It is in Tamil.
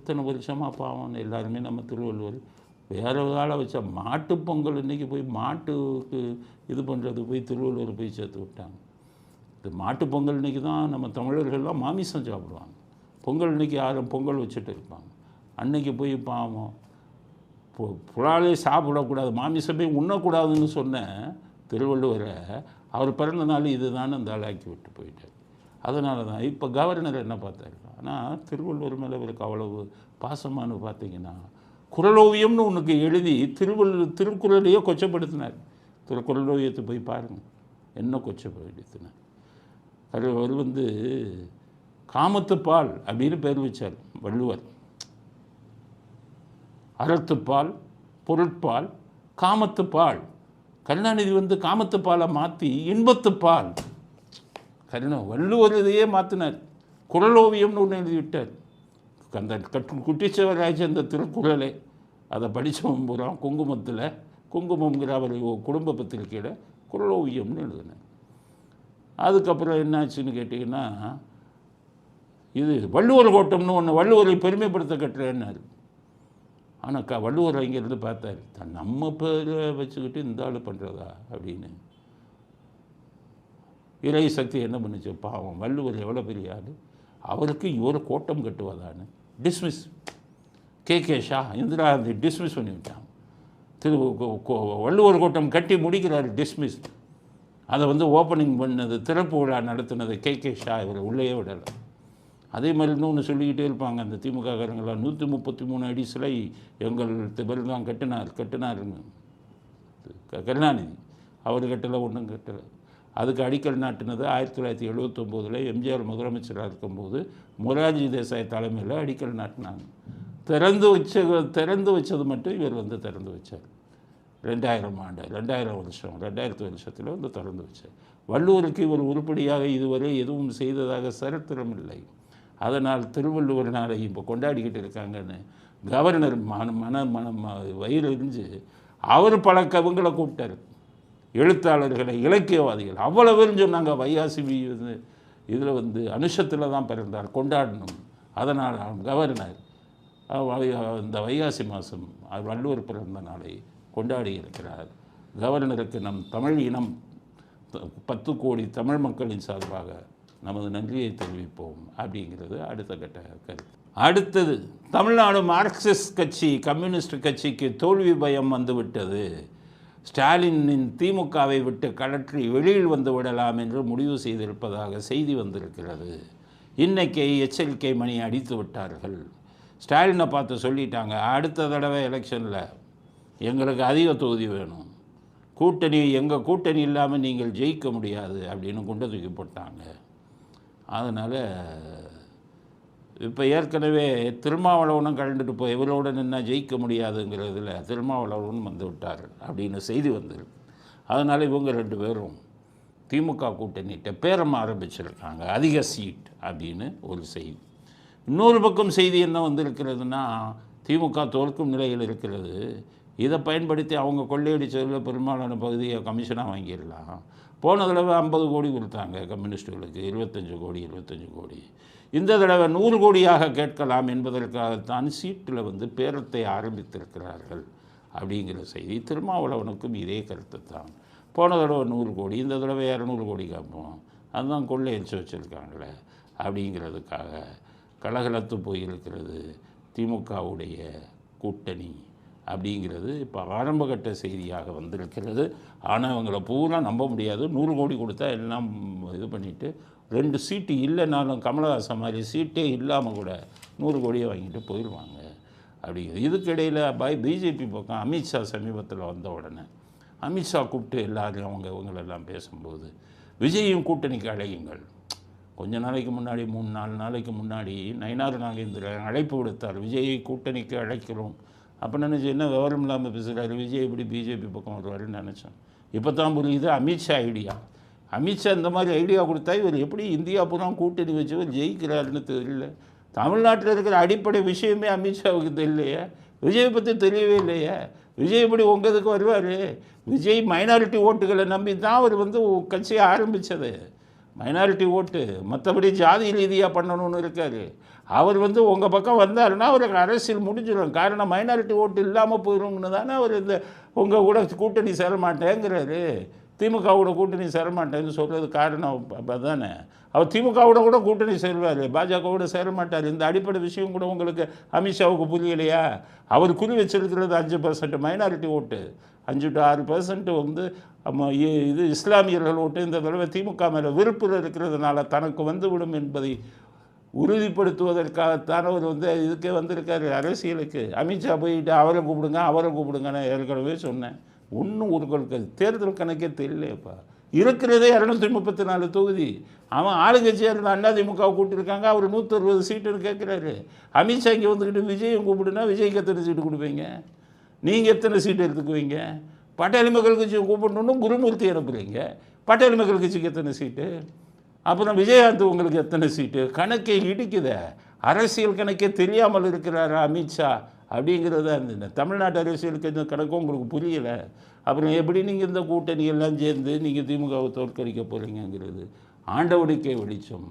இத்தனை வருஷமாக பாவம் எல்லாருமே நம்ம திருவள்ளுவர். வேறு ஆளை வச்சா மாட்டு பொங்கல் இன்றைக்கி போய் மாட்டுக்கு இது பண்ணுறது போய் திருவள்ளுவர் போய் சேர்த்து விட்டாங்க. இது மாட்டு பொங்கல் இன்றைக்கி தான் நம்ம தமிழர்கள்லாம் மாமிசம் சாப்பிடுவாங்க. பொங்கல் இன்றைக்கி யாரும் பொங்கல் வச்சுட்டு இருப்பாங்க. அன்னைக்கு போய் பாவம். பு- புலாலே சாப்பிடக்கூடாது மாமிசமே உண்ணக்கூடாதுன்னு சொன்ன திருவள்ளுவரை அவர் பிறந்த நாள் இதுதான் அந்த ஆளாக்கி விட்டு போயிட்டார். அதனால தான் இப்போ கவர்னர் என்ன பார்த்தாரு? ஆனால் திருவள்ளுவர் மேலே இவருக்கு அவ்வளவு பாசமானு பார்த்தீங்கன்னா குரலோவியம்னு உனக்கு எழுதி திருவள்ளுவர் திருக்குறளையே கொச்சப்படுத்தினார். திருக்குறளோவியத்தை போய் பாருங்கள் என்ன கொச்சப்படுத்தினார். அது அவர் வந்து காமத்துப்பால் அப்படின்னு பேர் வச்சார் வள்ளுவர். அறத்துப்பால் பொருட்பால் காமத்துப்பால் கருணாநிதி வந்து காமத்துப்பாலை மாற்றி இன்பத்துப்பால் கருணா வள்ளுவர் இதையே மாற்றினார் குரலோவியம்னு ஒன்று எழுதிவிட்டார். அந்த கட்டு குட்டிச்சவராஜ் அந்த திருக்குறளை அதை படித்தவன் பூரா குங்குமத்தில் குங்குமங்கிற அவர் குடும்ப பத்திரிக்கையில் குரலோவியம்னு எழுதினேன் அதுக்கப்புறம் என்னாச்சுன்னு கேட்டிங்கன்னா இது வள்ளுவர் கோட்டம்னு ஒன்று வள்ளுவரை பெருமைப்படுத்த கட்டுறேன்னாரு. ஆனால் க வள்ளுவர் இங்கேருந்து பார்த்தாரு தன் நம்ம பேரை வச்சுக்கிட்டு இந்த ஆள் பண்ணுறதா அப்படின்னு. இறை சக்தி என்ன பண்ணுச்சு? பாவம் வள்ளுவர் எவ்வளோ பெரிய ஆள்? அவருக்கு இவர் கோட்டம் கட்டுவதான்னு. Dismiss K. K. Shah Indira Gandhi dismiss பண்ணிவிட்டாங்க திரு கோ- கோ- வள்ளுவர் கோட்டம் கட்டி முடிக்கிறார் டிஸ்மிஸ் அதை வந்து ஓப்பனிங் பண்ணது திறப்பு விழா நடத்தினது கே. கே. ஷா இவரை உள்ளேயே விடலை. அதே மாதிரி இன்னொன்று சொல்லிக்கிட்டே இருப்பாங்க அந்த திமுக காரங்களாம் நூற்றி முப்பத்தி மூணு அடி சிலை எங்கள் பேர் தான் கட்டினார் கட்டினாருன்னு. கருணாநிதி அவர் கட்டலை ஒன்றும் கட்டலை. அதுக்கு அடிக்கல் நாட்டினது ஆயிரத்தி தொள்ளாயிரத்தி எழுபத்தொம்போதில் எம்ஜிஆர் முதலமைச்சராக இருக்கும்போது மொரார்ஜி தேசாய் தலைமையில் அடிக்கல் நாட்டினாங்க. திறந்து வச்ச திறந்து வச்சது மட்டும் இவர் வந்து திறந்து வச்சார். ரெண்டாயிரம் ஆண்டு ரெண்டாயிரம் வருஷம் ரெண்டாயிரத்து வருஷத்தில் வந்து திறந்து வச்சார். வள்ளுவருக்கு இவர் உருப்படியாக இதுவரை எதுவும் செய்ததாக சரித்திரம் இல்லை. அதனால் திருவள்ளுவர் நாளை இப்போ கொண்டாடிக்கிட்டு இருக்காங்கன்னு கவர்னர் மன மன மனம் வயிறு எரிஞ்சு அவர் பல கவங்களை கூப்பிட்டார். எழுத்தாளர்களை இலக்கியவாதிகள். அவ்வளோ பேரும் சொன்னாங்க வையாசி வந்து. இதில் வந்து அனுஷத்தில் தான் பிறந்தார் கொண்டாடணும். அதனால் கவர்னர். இந்த வைகாசி மாதம் வள்ளுவர் பிறந்த நாளை கொண்டாடி இருக்கிறார். கவர்னருக்கு நம் தமிழ் இனம் பத்து கோடி தமிழ் மக்களின் சார்பாக நமது நன்றியை தெரிவிப்போம் அப்படிங்கிறது அடுத்த கட்ட கருத்து. அடுத்தது தமிழ்நாடு மார்க்சிஸ்ட் கட்சி கம்யூனிஸ்ட் கட்சிக்கு தோல்வி பயம் வந்துவிட்டது. ஸ்டாலினின் திமுகவை விட்டு கழற்றி வெளியில் வந்து விடலாம் என்று முடிவு செய்திருப்பதாக செய்தி வந்திருக்கிறது. இன்றைக்கி எச்சரிக்கை மணி அடித்து விட்டார்கள். ஸ்டாலினை பார்த்து சொல்லிட்டாங்க அடுத்த தடவை எலெக்ஷனில் எங்களுக்கு அதிக தொகுதி வேணும். கூட்டணி எங்கள் கூட்டணி இல்லாமல் நீங்கள் ஜெயிக்க முடியாது அப்படின்னு குண்டை தூக்கி போட்டாங்க. அதனால் இப்போ ஏற்கனவே திருமாவளவனும் கலந்துட்டு போய் இவரோட நின்னால் ஜெயிக்க முடியாதுங்கிறதுல திருமாவளவனும் வந்து விட்டார் அப்படின்னு செய்தி வந்தது. அதனால் இவங்க ரெண்டு பேரும் திமுக கூட்டணிகிட்ட பேரம் ஆரம்பிச்சிருக்காங்க. அதிக சீட் அப்படின்னு ஒரு செய்தி. இன்னொரு பக்கம் செய்தி என்ன வந்திருக்கிறதுனா திமுக தோற்கும் நிலையில் இருக்கிறது. இதை பயன்படுத்தி அவங்க கொள்ளையடிச்சதில் பெரும்பாலான பகுதியை கமிஷனாக வாங்கிடலாம். போன தடவை ஐம்பது கோடி கொடுத்தாங்க கம்யூனிஸ்டுகளுக்கு இருபத்தஞ்சு கோடி இருபத்தஞ்சு கோடி. இந்த தடவை நூறு கோடியாக கேட்கலாம் என்பதற்காகத்தான் சீட்டில் வந்து பேரத்தை ஆரம்பித்திருக்கிறார்கள் அப்படிங்கிற செய்தி திருமாவளவனுக்கும் இதே கருத்து தான் போன தடவை நூறு கோடி இந்த தடவை இரநூறு கோடி கேட்போம். அதுதான் கொள்ளையடிச்சு வச்சுருக்காங்களே அப்படிங்கிறதுக்காக கலகலத்து போயிருக்கிறது திமுகவுடைய கூட்டணி. அப்படிங்கிறது இப்போ ஆரம்பகட்ட செய்தியாக வந்திருக்கிறது. ஆனால் அவங்கள பூரா நம்ப முடியாது. நூறு கோடி கொடுத்தா எல்லாம் இது பண்ணிவிட்டு ரெண்டு சீட்டு இல்லைனாலும் கமலஹாசன் மாதிரி சீட்டே இல்லாமல் கூட நூறு கோடியை வாங்கிட்டு போயிடுவாங்க அப்படிங்கிறது. இதுக்கிடையில் பாய் பிஜேபி பக்கம் அமித்ஷா சமீபத்தில் வந்த உடனே அமித்ஷா கூப்பிட்டு எல்லாரையும் அவங்க இவங்களெல்லாம் பேசும்போது விஜயும் கூட்டணிக்கு அழையுங்கள். கொஞ்ச நாளைக்கு முன்னாடி மூணு நாலு நாளைக்கு முன்னாடி நயனார் நாகேந்திரன் அழைப்பு விடுத்தார். விஜயை கூட்டணிக்கு அழைக்கிறோம். அப்போ நினச்சி என்ன விவரம் இல்லாமல் பேசுகிறாரு விஜய் இப்படி பிஜேபி பக்கம் வருவாருன்னு நினச்சோம் இப்போ தான் புரியுது அமித்ஷா ஐடியா. அமித்ஷா இந்த மாதிரி ஐடியா கொடுத்தா இவர் எப்படி இந்தியா பூரா கூட்டணி வச்சு இவர் ஜெயிக்கிறாருன்னு தெரியல. தமிழ்நாட்டில் இருக்கிற அடிப்படை விஷயமே அமித்ஷாவுக்கு தெரியலையே. விஜய் பற்றி தெரியவே இல்லையே. விஜய் இப்படி உங்கள் இதுக்கு வருவார்? விஜய் மைனாரிட்டி ஓட்டுகளை நம்பி தான் அவர் வந்து கட்சியை ஆரம்பித்தது மைனாரிட்டி ஓட்டு மற்றபடி ஜாதி ரீதியாக பண்ணணும்னு இருக்காரு. அவர் வந்து உங்கள் பக்கம் வந்தாருன்னா அவருக்கு அரசியல் முடிஞ்சிடும். காரணம் மைனாரிட்டி ஓட்டு இல்லாமல் போயிடும்னு தானே அவர் இந்த உங்கள் கூட கூட்டணி சேரமாட்டேங்கிறாரு. திமுகவோட கூட்டணி சேரமாட்டேன்னு சொல்கிறது காரணம் தானே அவர் திமுகவோட கூட கூட்டணி சேருவார். பாஜகவோட சேரமாட்டார். இந்த அடிப்படை விஷயம் கூட உங்களுக்கு அமித்ஷாவுக்கு புரியலையா? அவர் குறி வச்சிருக்கிறது அஞ்சு பர்சன்ட் மைனாரிட்டி ஓட்டு. அஞ்சு டு ஆறு பர்சன்ட் வந்து இது இஸ்லாமியர்கள் ஓட்டு இந்த தடவை திமுக மேலே விருப்பில் இருக்கிறதுனால தனக்கு வந்துவிடும் என்பதை உறுதிப்படுத்துவதற்காகத்தான் அவர் வந்து இதுக்கே வந்திருக்காரு அரசியலுக்கு. அமித்ஷா போயிட்டு அவரை கூப்பிடுங்க அவரை கூப்பிடுங்கன்னு ஏற்கனவே சொன்னேன். ஒன்றும் உங்களுக்கு தேர்தல் கணக்கே தெரியலையப்பா. இருக்கிறதே இரநூத்தி முப்பத்தி நாலு தொகுதி. அவன் ஆளுங்கட்சியாக இருந்த அண்ணாதிமுக கூட்டியிருக்காங்க அவர் நூற்றறுபது சீட்டுன்னு கேட்குறாரு. அமித்ஷா இங்கே வந்துக்கிட்டு விஜயம் கூப்பிடுனா விஜய்க்கு எத்தனை சீட்டு கொடுப்பீங்க? நீங்கள் எத்தனை சீட்டு எடுத்துக்குவீங்க? பட்டாளி மக்கள் கட்சியை கூப்பிடணுன்னு குருமூர்த்தி அனுப்புகிறீங்க பட்டாளி மக்கள் கட்சிக்கு எத்தனை சீட்டு? அப்புறம் விஜயகாந்த் உங்களுக்கு எத்தனை சீட்டு? கணக்கே இடிக்குதே. அரசியல் கணக்கே தெரியாமல் இருக்கிறாரு அமித்ஷா அப்படிங்கிறதா இருந்தது. தமிழ்நாட்டு அரசியலுக்கு இந்த கணக்கும் உங்களுக்கு புரியலை. அப்புறம் எப்படி நீங்கள் இந்த கூட்டணி எல்லாம் சேர்ந்து நீங்கள் திமுகவை தோற்கடிக்க போகிறீங்கங்கிறது ஆண்டவனுக்கே வெளிச்சம்.